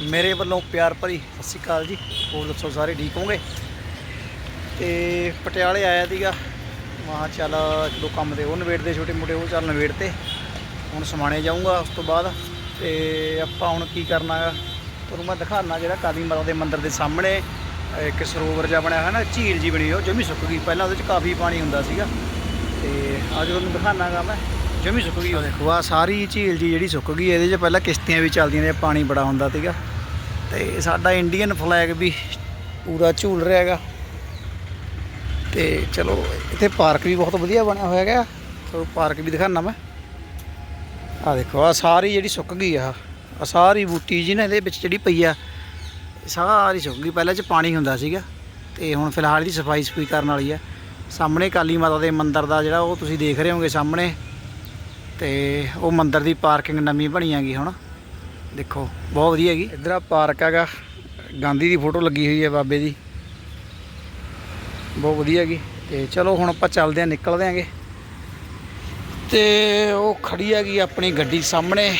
ਮੇਰੇ ਵੱਲੋਂ ਪਿਆਰ ਭਰੀ ਸਤਿ ਸ਼੍ਰੀ ਅਕਾਲ ਜੀ। ਹੋਰ ਦੱਸੋ, ਸਾਰੇ ਠੀਕ ਹੋਗੇ ਤੇ ਪਟਿਆਲੇ ਆਇਆ ਸੀਗਾ। ਮਾਂ ਚੱਲ ਇੱਕ ਦੋ ਕੰਮ ਦੇ ਉਹ ਨਵੇੜਦੇ ਛੋਟੇ ਮੋਟੇ, ਉਹ ਚੱਲ ਨਵੇੜ ਤੇ ਹੁਣ ਸਮਾਣੇ ਜਾਊਂਗਾ ਉਸ ਤੋਂ ਬਾਅਦ। ਤੇ ਆਪਾਂ ਹੁਣ ਕੀ ਕਰਨਾ ਗਾ? ਤੁਹਾਨੂੰ ਮੈਂ ਦਿਖਾਣਾ ਜਿਹੜਾ ਕਾਲੀ ਮਾਤਾ ਦੇ ਮੰਦਿਰ ਦੇ ਸਾਹਮਣੇ ਇੱਕ ਸਰੋਵਰ ਜਿਹਾ ਬਣਿਆ ਹੋਇਆ ਨਾ, ਝੀਲ ਜੀ ਬਣੀ ਹੋਈ, ਉਹ ਜਮੀ ਸੁੱਕ ਗਈ। ਪਹਿਲਾਂ ਉਹਦੇ 'ਚ ਕਾਫੀ ਪਾਣੀ ਹੁੰਦਾ ਸੀਗਾ। ਤੇ ਅੱਜ ਤੁਹਾਨੂੰ ਦਿਖਾਣਾਗਾ ਮੈਂ, ਜਮੀ ਸੁੱਕ ਗਈ ਉਹ ਦੇਖੋ। ਆ ਸਾਰੀ ਝੀਲ ਜੀ ਜਿਹੜੀ ਸੁੱਕ ਗਈ, ਇਹਦੇ 'ਚ ਪਹਿਲਾਂ ਕਿਸ਼ਤੀਆਂ ਵੀ ਚੱਲਦੀਆਂ ਨੇ, ਪਾਣੀ ਬੜਾ ਹੁੰਦਾ ਸੀਗਾ। ਤੇ ਸਾਡਾ ਇੰਡੀਅਨ ਫਲੈਗ ਵੀ ਪੂਰਾ ਝੂਲ ਰਿਹਾ ਹੈਗਾ। ਤੇ ਚਲੋ, ਇੱਥੇ ਪਾਰਕ ਵੀ ਬਹੁਤ ਵਧੀਆ ਬਣਿਆ ਹੋਇਆ ਹੈਗਾ। ਚਲੋ ਪਾਰਕ ਵੀ ਦਿਖਾਣਾ ਮੈਂ। ਆ ਦੇਖੋ ਆ ਸਾਰੀ ਜਿਹੜੀ ਸੁੱਕ ਗਈ ਆ ਆ ਸਾਰੀ ਬੂਟੀ ਜਿਹਨੇ ਇਹਦੇ ਵਿੱਚ ਜਿਹੜੀ ਪਈ ਆ ਸਾਰੀ ਸੁੱਕ ਗਈ। ਪਹਿਲਾਂ ਚ ਪਾਣੀ ਹੁੰਦਾ ਸੀਗਾ ਤੇ ਹੁਣ ਫਿਲਹਾਲ ਦੀ ਸਫ਼ਾਈ ਸਫੂਈ ਕਰਨ ਵਾਲੀ ਆ। ਸਾਹਮਣੇ ਕਾਲੀ ਮਾਤਾ ਦੇ ਮੰਦਿਰ ਦਾ ਜਿਹੜਾ ਉਹ ਤੁਸੀਂ ਦੇਖ ਰਹੇ ਹੋਗੇ ਸਾਹਮਣੇ। ਤੇ ਉਹ ਮੰਦਿਰ ਦੀ ਪਾਰਕਿੰਗ ਨਵੀਂ ਬਣੀ ਹੈਗੀ ਹੁਣ। ਦੇਖੋ ਬਹੁਤ ਵਧੀਆ ਹੈਗੀ ਇੱਧਰ ਆ ਪਾਰਕ ਹੈਗਾ। ਗਾਂਧੀ ਦੀ ਫੋਟੋ ਲੱਗੀ ਹੋਈ ਹੈ ਬਾਬੇ ਦੀ। ਬਹੁਤ ਵਧੀਆ ਹੈਗੀ ਤੇ ਚਲੋ ਹੁਣ ਆਪਾਂ ਚੱਲਦੇ ਆਂ ਨਿਕਲਦੇ ਆਂਗੇ ਤੇ ਉਹ ਖੜੀ ਹੈਗੀ ਆਪਣੀ ਗੱਡੀ ਸਾਹਮਣੇ।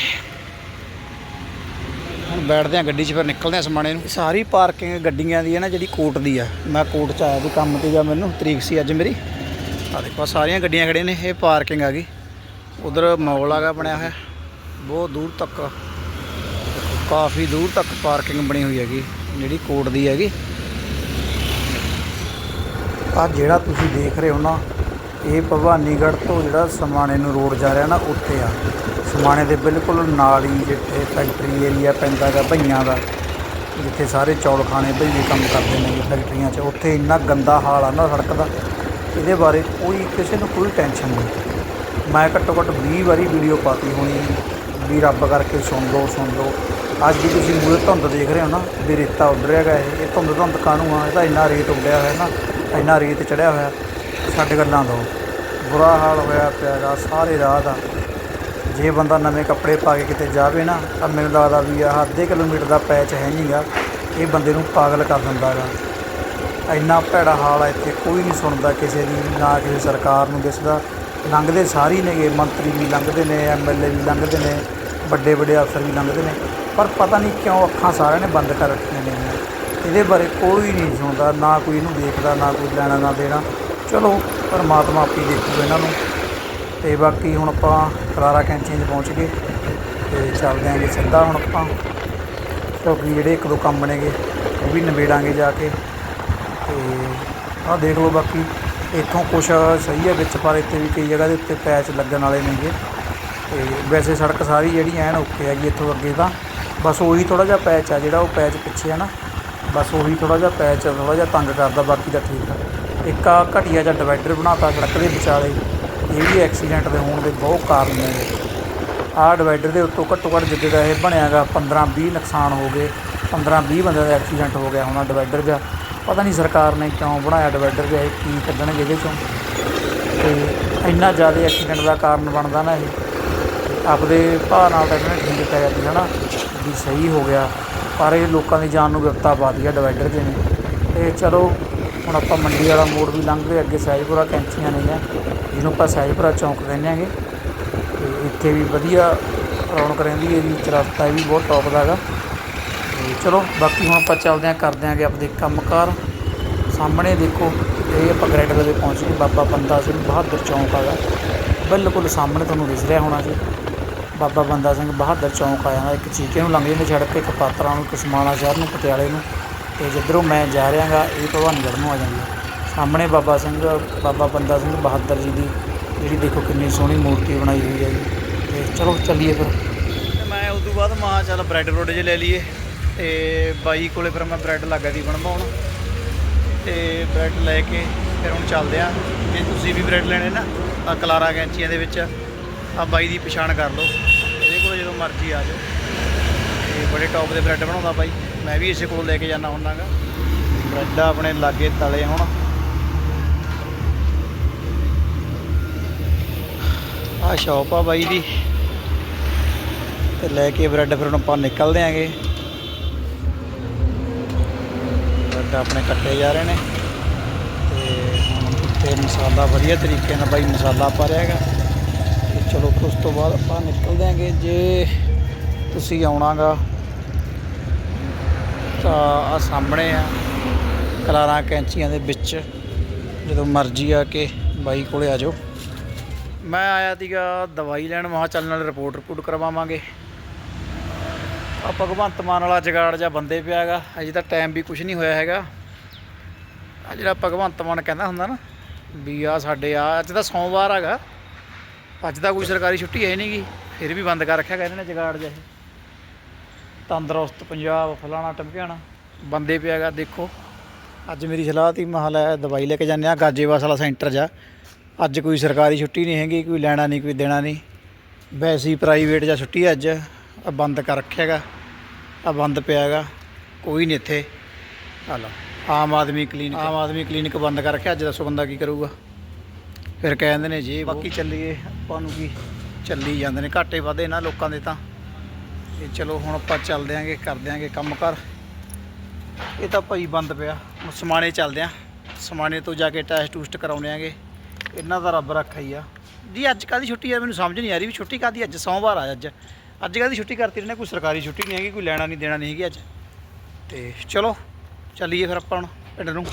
ਹੁਣ ਬੈਠਦੇ ਆਂ ਗੱਡੀ 'ਚ ਫਿਰ ਨਿਕਲਦੇ ਆਂ ਸਮਾਣੇ ਨੂੰ। ਸਾਰੀ ਪਾਰਕਿੰਗ ਗੱਡੀਆਂ ਦੀ ਹੈ ਨਾ ਜਿਹੜੀ ਕੋਟ ਦੀ ਆ। ਮੈਂ ਕੋਟ 'ਚ ਆਇਆ ਸੀ ਕੰਮ ਤੇ ਜਾਂ ਮੈਨੂੰ ਤਰੀਕ ਸੀ ਅੱਜ ਮੇਰੀ। ਆ ਦੇਖੋ ਸਾਰੀਆਂ ਗੱਡੀਆਂ ਖੜੀਆਂ ਨੇ ਇਹ ਪਾਰਕਿੰਗ ਆ ਗਈ। ਉਧਰ ਮੌਲ ਆਗਾ ਬਣਿਆ ਹੋਇਆ। ਬਹੁਤ ਦੂਰ ਤੱਕ। ਕਾਫੀ ਦੂਰ ਤੱਕ ਪਾਰਕਿੰਗ ਬਣੀ ਹੋਈ ਹੈਗੀ, ਜਿਹੜੀ ਕੋਟ ਦੀ ਹੈਗੀ। ਆ ਜਿਹੜਾ ਤੁਸੀਂ ਦੇਖ ਰਹੇ ਹੋ ਨਾ, ਇਹ ਭਵਾਨੀਗੜ੍ਹ ਤੋਂ ਜਿਹੜਾ ਸਮਾਣੇ ਨੂੰ ਰੋਡ ਜਾ ਰਿਹਾ ਨਾ, ਉੱਥੇ ਆ। ਸਮਾਣੇ ਦੇ ਬਿਲਕੁਲ ਨਾਲ ਹੀ ਜਿੱਥੇ ਫੈਕਟਰੀ ਏਰੀਆ ਪੈਂਦਾ ਗਾ ਭਈਆਂ ਦਾ, ਜਿੱਥੇ ਸਾਰੇ ਚੌਲ ਖਾਣੇ ਭਈਏ ਕੰਮ ਕਰਦੇ ਨੇ ਫੈਕਟਰੀਆਂ 'ਚ। ਉੱਥੇ ਇੰਨਾ ਗੰਦਾ ਹਾਲ ਆ ਨਾ ਸੜਕ ਦਾ, ਇਹਦੇ ਬਾਰੇ ਕੋਈ ਕਿਸੇ ਨੂੰ ਕੋਈ ਟੈਨਸ਼ਨ ਨਹੀਂ। ਮੈਂ ਘੱਟੋ ਘੱਟ 20 ਵਾਰੀ ਵੀਡੀਓ ਪਾਤੀ ਹੋਣੀ ਵੀ ਰੱਬ ਕਰਕੇ ਸੁਣ ਲਓ ਸੁਣ ਲਓ। ਅੱਜ ਵੀ ਤੁਸੀਂ ਮੂਰੇ ਧੁੰਦ ਦੇਖ ਰਹੇ ਹੋ ਨਾ, ਵੀ ਰੇਤਾ ਉੱਡ ਰਿਹਾ ਗਾ ਇਹ। ਇਹ ਧੁੰਦ ਧੁੰਦ ਕਾਹਨੂੰ ਆ? ਇਹ ਤਾਂ ਇੰਨਾ ਰੇਤ ਉੱਡਿਆ ਹੋਇਆ ਨਾ, ਇੰਨਾ ਰੇਤ ਚੜਿਆ ਹੋਇਆ। ਛੱਡ ਗੱਲਾਂ ਤੋਂ ਬੁਰਾ ਹਾਲ ਹੋਇਆ ਪਿਆ ਗਾ, ਸਾਰੇ ਰਾਹ ਦਾ ਜੇ ਬੰਦਾ ਨਵੇਂ ਕੱਪੜੇ ਪਾ ਕੇ ਕਿਤੇ ਜਾਵੇ ਨਾ, ਤਾਂ ਮੈਨੂੰ ਲੱਗਦਾ ਵੀ ਆਹ ਅੱਧੇ ਕਿਲੋਮੀਟਰ ਦਾ ਪੈਚ ਹੈ ਨਹੀਂਗਾ ਇਹ ਬੰਦੇ ਨੂੰ ਪਾਗਲ ਕਰ ਦਿੰਦਾ ਗਾ। ਇੰਨਾ ਭੈੜਾ ਹਾਲ ਆ ਇੱਥੇ, ਕੋਈ ਨਹੀਂ ਸੁਣਦਾ ਕਿਸੇ ਦੀ, ਨਾ ਕਿਸੇ ਸਰਕਾਰ ਨੂੰ ਦਿਸਦਾ। ਲੰਘਦੇ ਸਾਰੀ ਨੇਗੇ ਮੰਤਰੀ ਵੀ ਲੰਘਦੇ ਨੇ ਐਮਐਲਏ ਵੀ ਲੰਘਦੇ ਨੇ। ਵੱਡੇ ਵੱਡੇ ਅਫਸਰ ਵੀ ਲੰਘਦੇ ਨੇ, ਪਰ ਪਤਾ ਨਹੀਂ ਕਿਉਂ ਅੱਖਾਂ ਸਾਰਿਆਂ ਨੇ ਬੰਦ ਕਰ ਰੱਖੀਆਂ ਨੇ ਇਹਦੇ ਬਾਰੇ ਕੋਈ ਨਹੀਂ ਸੁਣਦਾ, ਨਾ ਕੋਈ ਇਹਨੂੰ ਦੇਖਦਾ, ਨਾ ਕੋਈ ਲੈਣਾ, ਨਾ ਦੇਣਾ। ਚਲੋ, ਪਰਮਾਤਮਾ ਆਪੀ ਦੇਖੂ ਇਹਨਾਂ ਨੂੰ। ਤੇ ਬਾਕੀ ਹੁਣ ਆਪਾਂ ਕਰਾਰਾ ਕੈਂਚੀ 'ਚ ਪਹੁੰਚ ਗਏ ਤੇ ਚੱਲਦੇ ਆਂਗੇ ਸਿੱਧਾ ਹੁਣ ਆਪਾਂ। ਕਿਉਂਕਿ ਜਿਹੜੇ ਇੱਕ ਦੋ ਕੰਮ ਬਣੇਗੇ ਉਹ ਵੀ ਨਿਬੇੜਾਂਗੇ ਜਾ ਕੇ। ਤੇ ਆਹ ਦੇਖ ਲਓ ਬਾਕੀ, ਇੱਥੋਂ ਕੁਛ ਸਹੀ ਹੈ ਵਿੱਚ, ਪਰ ਇੱਥੇ ਵੀ ਕਈ ਜਗ੍ਹਾ ਦੇ ਉੱਤੇ ਪੈਚ ਲੱਗਣ ਵਾਲੇ ਨੇਗੇ। ਤੇ ਵੈਸੇ ਸੜਕ ਸਾਰੀ ਜਿਹੜੀ ਐਨ ਓਕੇ ਹੈਗੀ ਇੱਥੋਂ ਅੱਗੇ ਤਾਂ। ਬਸ ਉਹੀ ਥੋੜਾ ਜਿਹਾ ਪੈਚ ਆ ਜਿਹੜਾ ਉਹ ਪੈਚ ਪਿੱਛੇ ਆ ਨਾ। ਬਸ ਉਹੀ ਥੋੜਾ ਜਿਹਾ ਪੈਚ ਥੋੜਾ ਜਿਹਾ ਤੰਗ ਕਰਦਾ, ਬਾਕੀ ਤਾਂ ਠੀਕ ਆ। ਇੱਕ ਆ ਘਟੀਆ ਜਿਹਾ ਡਿਵਾਈਡਰ ਬਣਾਤਾ ਸੜਕ ਦੇ ਵਿਚਾਲੇ। ਇਹ ਵੀ ਐਕਸੀਡੈਂਟ ਦੇ ਹੋਣ ਦੇ ਬਹੁਤ ਕਾਰਨ ਨੇ। ਆਹ ਡਿਵਾਈਡਰ ਦੇ ਉੱਤੋਂ ਘੱਟੋ ਘੱਟ ਜਿੱਦੇ ਦਾ ਇਹ ਬਣਿਆਗਾ 15 20 ਨੁਕਸਾਨ ਹੋ ਗਏ। 15 20 ਬੰਦਿਆਂ ਦਾ ਐਕਸੀਡੈਂਟ ਹੋ ਗਿਆ ਹੋਣਾ ਡਿਵਾਈਡਰ ਦਾ। ਪਤਾ ਨਹੀਂ ਸਰਕਾਰ ਨੇ ਕਿਉਂ ਬਣਾਇਆ ਡਿਵਾਈਡਰ ਜਿਹਾ ਇਹ ਕੀ ਕੱਢਣਗੇ ਇਹਦੇ ਚੋਂ। ਤੇ ਇੰਨਾ ਜ਼ਿਆਦਾ ਐਕਸੀਡੈਂਟ ਦਾ ਕਾਰਨ ਬਣਦਾ ਨਾ ਇਹ। ਆਪਦੇ ਭਾਅ ਨਾਲ ਤਾਂ ਇਹਨਾਂ ਨੇ ਠੀਕ ਜਾਂਦੀ ਹੈ ਨਾ ਵੀ ਸਹੀ ਹੋ ਗਿਆ। ਪਰ ਇਹ ਲੋਕਾਂ ਦੀ ਜਾਨ ਨੂੰ ਵਿਪਤਾ ਪਾ ਦਿੱਤੀ ਆ ਡਿਵਾਈਡਰ ਦੇ ਨੇ। ਤੇ ਚਲੋ, ਹੁਣ ਆਪਾਂ ਮੰਡੀ ਵਾਲਾ ਮੋੜ ਵੀ ਲੰਘ ਗਏ ਅੱਗੇ ਸਹਿਜਪੁਰਾ ਕੈਂਚੀਆਂ ਨੇ ਜਿਹਨੂੰ ਆਪਾਂ ਸਹਿਜਪੁਰਾ ਚੌਂਕ ਕਹਿੰਦੇ ਆਂਗੇ ਤੇ ਇੱਥੇ ਵੀ ਵਧੀਆ ਰੌਣਕ ਰਹਿੰਦੀ ਹੈ ਜੀ, ਚਰਸਤਾ ਵੀ ਬਹੁਤ ਟੌਪ ਦਾ ਹੈਗਾ। ਤੇ ਚਲੋ, ਬਾਕੀ ਹੁਣ ਆਪਾਂ ਚੱਲਦੇ ਆਂ ਕਰਦੇ ਆਂਗੇ ਆਪਦੇ ਕੰਮਕਾਰ। ਸਾਹਮਣੇ ਦੇਖੋ, ਇਹ ਆਪਾਂ ਗ੍ਰੈਂਡ ਦੇ ਪਹੁੰਚ ਗਏ, ਬਾਬਾ ਬੰਦਾ ਸਿੰਘ ਬਹਾਦਰ ਚੌਂਕ ਆਗਾ ਬਿਲਕੁਲ ਸਾਹਮਣੇ ਤੁਹਾਨੂੰ ਦਿਸ ਰਿਹਾ ਹੋਣਾ ਜੀ। ਬਾਬਾ ਬੰਦਾ ਸਿੰਘ ਬਹਾਦਰ ਚੌਂਕ ਆ ਜਾਂਦਾ, ਇੱਕ ਚੀਕੇ ਨੂੰ ਲੰਘ ਜਾਂਦੇ ਸੜਕ ਇੱਕ ਪਾਤਰਾਂ ਨੂੰ, ਇੱਕ ਸਮਾਣਾ ਸ਼ਹਿਰ ਨੂੰ, ਪਟਿਆਲੇ ਨੂੰ। ਤੇ ਜਿੱਧਰੋਂ ਮੈਂ ਜਾ ਰਿਹਾਗਾ ਇਹ ਭਵਾਨੀਗੜ੍ਹ ਨੂੰ ਆ ਜਾਂਦੀ। ਸਾਹਮਣੇ ਬਾਬਾ ਸਿੰਘ, ਬਾਬਾ ਬੰਦਾ ਸਿੰਘ ਬਹਾਦਰ ਜੀ ਦੀ ਜਿਹੜੀ ਦੇਖੋ ਕਿੰਨੀ ਸੋਹਣੀ ਮੂਰਤੀ ਬਣਾਈ ਹੋਈ ਹੈ ਜੀ। ਤੇ ਚਲੋ ਚੱਲੀਏ ਫਿਰ। ਮੈਂ ਉਸ ਤੋਂ ਬਾਅਦ ਮਾਂ ਚੱਲ ਬ੍ਰੈਡ ਰੋਡ ਜੇ ਲੈ ਲਈਏ। ਤੇ ਬਾਈ ਕੋਲੇ ਫਿਰ ਮੈਂ ਬ੍ਰੈਡ ਲੱਗਾ ਦੀ ਬਣਵਾਉਣ। ਤੇ ਬ੍ਰੈਡ ਲੈ ਕੇ ਫਿਰ ਹੁਣ ਚੱਲਦੇ ਆ। ਜੇ ਤੁਸੀਂ ਵੀ ਬ੍ਰੈਡ ਲੈਣੇ ਨਾ ਆ ਕਲਾਰਾ ਗੈਂਚੀਆਂ ਦੇ ਵਿੱਚ। ਆ ਬਾਈ ਦੀ ਪਛਾਣ ਕਰ ਲਓ। ਇਹਦੇ ਕੋਲ ਜਦੋਂ ਮਰਜ਼ੀ ਆ ਜਾਓ। ਤੇ ਬੜੇ ਟੌਪ ਦੇ ਬ੍ਰੈਡ ਬਣਾਉਂਦਾ ਬਾਈ। ਮੈਂ ਵੀ ਇਸੇ ਕੋਲ ਲੈ ਕੇ ਜਾਣਾ ਹੁੰਦਾਗਾ। ਬ੍ਰੈਡ ਆਪਣੇ ਲਾਗੇ ਤਲੇ ਹੁਣ। ਆ ਸ਼ੌਪ ਆ ਬਾਈ ਦੀ। ਤੇ ਲੈ ਕੇ ਬ੍ਰੈਡ ਫਿਰ ਹੁਣ ਆਪਾਂ ਨਿਕਲਦੇ ਆਂਗੇ। ਬ੍ਰੈਡ ਆਪਣੇ ਕੱਟੇ ਜਾ ਰਹੇ ਨੇ। ਤੇ ਹੁਣ ਤੇ ਮਸਾਲਾ ਵਧੀਆ ਤਰੀਕੇ ਨਾਲ ਬਾਈ ਮਸਾਲਾ ਪਾ ਰਿਹਾ ਹੈਗਾ। ਚਲੋ ਉਸ ਤੋਂ ਬਾਅਦ ਆਪਾਂ ਨਿਕਲਦੇ ਆਂਗੇ ਜੇ ਤੁਸੀਂ ਆਉਣਾਗਾ। ਆ ਸਾਹਮਣੇ ਆ ਕਲਾਰਾਂ ਕੈਂਚੀਆਂ ਦੇ ਵਿੱਚ, ਜਦੋਂ ਮਰਜ਼ੀ ਆ ਕੇ ਬਾਈ ਕੋਲੇ ਆ ਜਾਓ। ਮੈਂ ਆਇਆ ਸੀਗਾ ਦਵਾਈ ਲੈਣ ਮਹਾ ਚੱਲ ਨਾਲ ਰਿਪੋਰਟ ਰਿਪੋਰਟ ਕਰਵਾਵਾਂਗੇ। ਆ ਭਗਵੰਤ ਮਾਨ ਵਾਲਾ ਜਗਾੜ ਜਾਂ ਬੰਦੇ ਪਿਆ ਹੈਗਾ ਅਜੇ ਤਾਂ ਟਾਈਮ ਵੀ ਕੁਝ ਨਹੀਂ ਹੋਇਆ ਹੈਗਾ। ਆ ਜਿਹੜਾ ਭਗਵੰਤ ਮਾਨ ਕਹਿੰਦਾ ਹੁੰਦਾ ਨਾ, ਵੀ ਆ ਸਾਡੇ ਆ ਅੱਜ ਤਾਂ ਸੋਮਵਾਰ ਹੈਗਾ। ਅੱਜ ਤਾਂ ਕੋਈ ਸਰਕਾਰੀ ਛੁੱਟੀ ਹੈ ਨਹੀਂਗੀ ਫਿਰ ਵੀ ਬੰਦ ਕਰ ਰੱਖਿਆ ਇਹਨਾਂ ਨੇ ਜਗਾੜ ਜਿਹਾ ਇਹ। ਤੰਦਰੁਸਤ ਪੰਜਾਬ ਫਲਾਣਾ ਟਮਕਿਆਣਾ। ਬੰਦੇ ਪਿਆ ਹੈਗਾ ਦੇਖੋ। ਅੱਜ ਮੇਰੀ ਸਲਾਹ ਤੀ ਮਹਲ ਹੈ ਦਵਾਈ ਲੈ ਕੇ ਜਾਂਦੇ ਆ ਗਾਜੇਵਾਸ ਵਾਲਾ ਸੈਂਟਰ ਜਾ। ਅੱਜ ਕੋਈ ਸਰਕਾਰੀ ਛੁੱਟੀ ਨਹੀਂ ਹੈਗੀ ਕੋਈ ਲੈਣਾ ਨਹੀਂ ਕੋਈ ਦੇਣਾ ਨਹੀਂ। ਵੈਸੀ ਪ੍ਰਾਈਵੇਟ ਜਾਂ ਛੁੱਟੀ ਅੱਜ ਆ ਬੰਦ ਕਰ ਰੱਖਿਆ ਹੈਗਾ ਆ ਬੰਦ ਪਿਆ ਹੈਗਾ ਕੋਈ ਨਹੀਂ ਇੱਥੇ। ਆ ਲਓ। ਆਮ ਆਦਮੀ ਕਲੀਨਿਕ। ਆਮ ਆਦਮੀ ਕਲੀਨਿਕ ਬੰਦ ਕਰ ਰੱਖਿਆ ਅੱਜ ਦੱਸੋ ਬੰਦਾ ਕੀ ਕਰੂਗਾ। ਫਿਰ ਕਹਿੰਦੇ ਨੇ ਜੀ ਬਾਕੀ ਚੱਲੀਏ। ਆਪਾਂ ਨੂੰ ਵੀ ਚੱਲੀ ਜਾਂਦੇ ਨੇ, ਘਾਟੇ ਵਾਧੇ ਨਾ ਲੋਕਾਂ ਦੇ ਤਾਂ। ਇਹ ਚਲੋ ਹੁਣ ਆਪਾਂ ਚੱਲਦੇ ਆਂਗੇ ਕਰ ਦਿਆਂਗੇ ਕੰਮ ਕਰ। ਇਹ ਤਾਂ ਭਾਈ ਬੰਦ ਪਿਆ। ਹੁਣ ਸਮਾਣੇ ਚੱਲਦੇ ਆਂ। ਸਮਾਣੇ ਤੋਂ ਜਾ ਕੇ ਟੈਸਟ ਟੂਸਟ ਕਰਾਉਣੇ ਆਂਗੇ। ਇਹਨਾਂ ਦਾ ਰੱਬ ਰੱਖਾ ਹੀ ਆ। ਜੀ, ਅੱਜ ਕਾਹਦੀ ਛੁੱਟੀ ਆ? ਮੈਨੂੰ ਸਮਝ ਨਹੀਂ ਆ ਰਹੀ ਵੀ ਛੁੱਟੀ ਕਾਹਦੀ ਅੱਜ ਸੋਮਵਾਰ ਆ ਅੱਜ। ਅੱਜ ਕਾਹਦੀ ਛੁੱਟੀ ਕਰਤੀ ਇਹਨੇ? ਕੋਈ ਸਰਕਾਰੀ ਛੁੱਟੀ ਨਹੀਂ ਹੈਗੀ, ਕੋਈ ਲੈਣਾ ਨਹੀਂ ਦੇਣਾ ਨਹੀਂ ਹੈਗੀ ਅੱਜ। ਤੇ ਚਲੋ, ਚੱਲੀਏ ਫਿਰ ਆਪਾਂ ਹੁਣ ਪਿੰਡ ਨੂੰ।